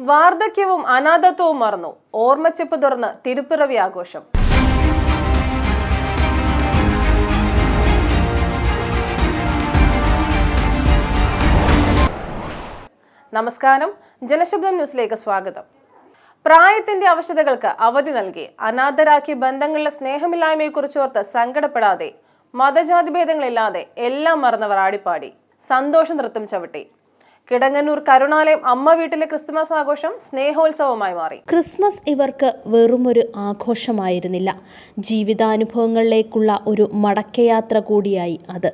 വാർദ്ധക്യവും അനാഥത്വവും മറന്നു. ഓർമ്മച്ചെപ്പ് തുറന്ന് തിരുപ്പിറവി ആഘോഷം. നമസ്കാരം. ജനശബ്ദം ന്യൂസിലേക്ക് സ്വാഗതം. പ്രായത്തിന്റെ അവശതകൾക്ക് അവധി നൽകി. അനാഥരാക്കി ബന്ധങ്ങളിലെ സ്നേഹമില്ലായ്മയെക്കുറിച്ചോർത്ത് സങ്കടപ്പെടാതെ മതജാതിഭേദങ്ങളില്ലാതെ എല്ലാം മറന്നവർ ആടിപ്പാടി. സന്തോഷ നൃത്തം ചവിട്ടി. കിടങ്ങന്നൂർ കരുണാലയം അമ്മ വീട്ടിലെ ക്രിസ്തുമസ് ആഘോഷം സ്നേഹോത്സവമായി മാറി. ക്രിസ്മസ് ഇവർക്ക് വെറുമൊരു ആഘോഷമായിരുന്നില്ല. ജീവിതാനുഭവങ്ങളിലേക്കുള്ള ഒരു മടക്കയാത്ര കൂടിയായി അത്.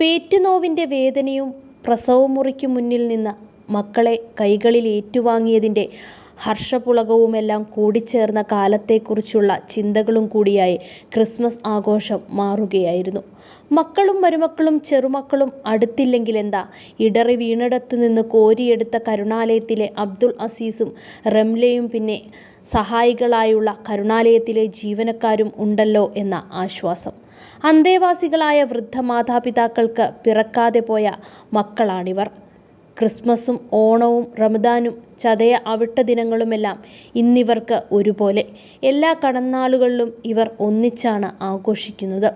പേറ്റുനോവിന്റെ വേദനയും പ്രസവമുറിക്കു മുന്നിൽ നിന്ന് മക്കളെ കൈകളിൽ ഏറ്റുവാങ്ങിയതിന്റെ ഹർഷപുളകവുമെല്ലാം കൂടിച്ചേർന്ന കാലത്തെക്കുറിച്ചുള്ള ചിന്തകളും കൂടിയായി ക്രിസ്മസ് ആഘോഷം മാറുകയായിരുന്നു. മക്കളും മരുമക്കളും ചെറുമക്കളും അടുത്തില്ലെങ്കിൽ എന്താ ഇടറി വീണിടത്തു നിന്ന് കോരിയെടുത്ത കരുണാലയത്തിലെ അബ്ദുൾ അസീസും റംലയും പിന്നെ സഹായികളായുള്ള കരുണാലയത്തിലെ ജീവനക്കാരും ഉണ്ടല്ലോ എന്ന ആശ്വാസം. അന്തേവാസികളായ വൃദ്ധ മാതാപിതാക്കൾക്ക് പിറക്കാതെ പോയ മക്കളാണിവർ. ക്രിസ്മസും ഓണവും റമദാനും ചതയ അവിട്ട ദിനങ്ങളുമെല്ലാം ഇന്നിവർക്ക് ഒരുപോലെ എല്ലാ കടന്നാളുകളിലും ഇവർ ഒന്നിച്ചാണ് ആഘോഷിക്കുന്നത്.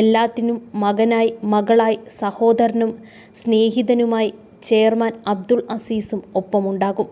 എല്ലാത്തിനും മകനായി മകളായി സഹോദരനും സ്നേഹിതനുമായി ചെയർമാൻ അബ്ദുൾ അസീസും ഒപ്പമുണ്ടാകും.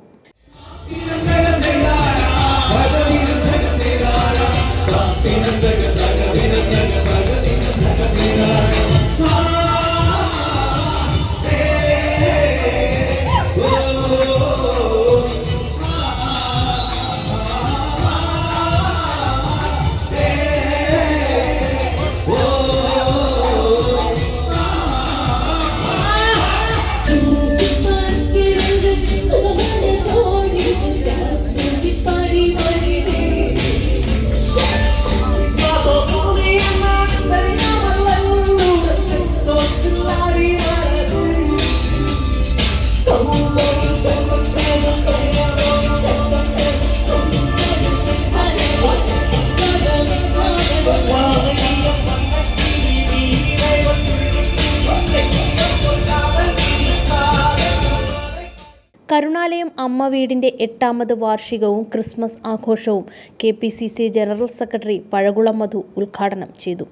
കരുണാലയം അമ്മ വീടിന്റെ എട്ടാമത് വാർഷികവും ക്രിസ്മസ് ആഘോഷവും K P C C general secretary Pazhakulam Madhu ഉദ്ഘാടനം ചെയ്തു.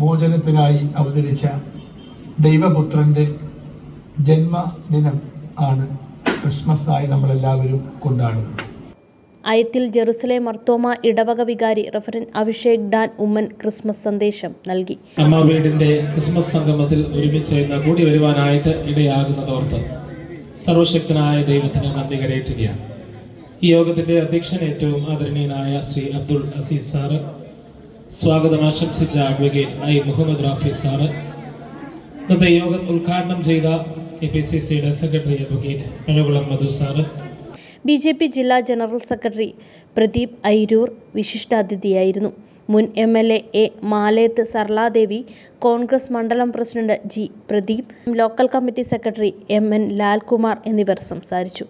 മോചനത്തിനായി അവതരിച്ച ദൈവപുത്രന്റെ ജന്മദിനം ആണ് ക്രിസ്മസ് ആയി നമ്മളെല്ലാവരും കൊണ്ടാടുന്നത്. അയത്തിൽ ജെറുസലേം മർത്തോമ ഇടവക വികാരി റഫറൻ അഭിഷേക് ഡാൻ ഉമ്മൻ ക്രിസ്മസ് സന്ദേശം നൽകി. അമ്മ വീടിന്റെ ക്രിസ്മസ് സംഗമത്തിൽ ഒരുമിച്ച് ഇന്ന് കൂടി വരുവാനായിട്ട് ഇടയാകുന്നതോർത്ത് സർവശക്തനായ ദൈവത്തിന് നന്ദി കരയറ്റുകയാണ്. ഈ യോഗത്തിന്റെ അധ്യക്ഷൻ ഏറ്റവും ആദരണീയനായ ശ്രീ അബ്ദുൾ അസീസ് സാറ് സ്വാഗതം ആശംസിച്ച advocate I Muhammad Rafi sir ഇന്നത്തെ യോഗം ഉദ്ഘാടനം ചെയ്ത കെ പി സി സിയുടെ secretary advocate Pazhakulam Madhu sir B J P ജില്ലാ ജനറൽ സെക്രട്ടറി പ്രദീപ് ഐരൂർ വിശിഷ്ടാതിഥിയായിരുന്നു. മുൻ M L A A Maleth Sarladevi Congress മണ്ഡലം president G Pradeep local committee secretary M N Lalkumar എന്നിവർ സംസാരിച്ചു.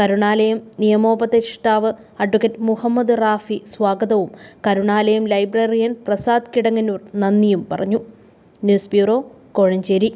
കരുണാലയം നിയമോപദേഷ്ടാവ് അഡ്വക്കേറ്റ് മുഹമ്മദ് റാഫി സ്വാഗതവും കരുണാലയം ലൈബ്രറിയൻ പ്രസാദ് കിടങ്ങന്നൂർ നന്ദിയും പറഞ്ഞു. News bureau Kozhencherry.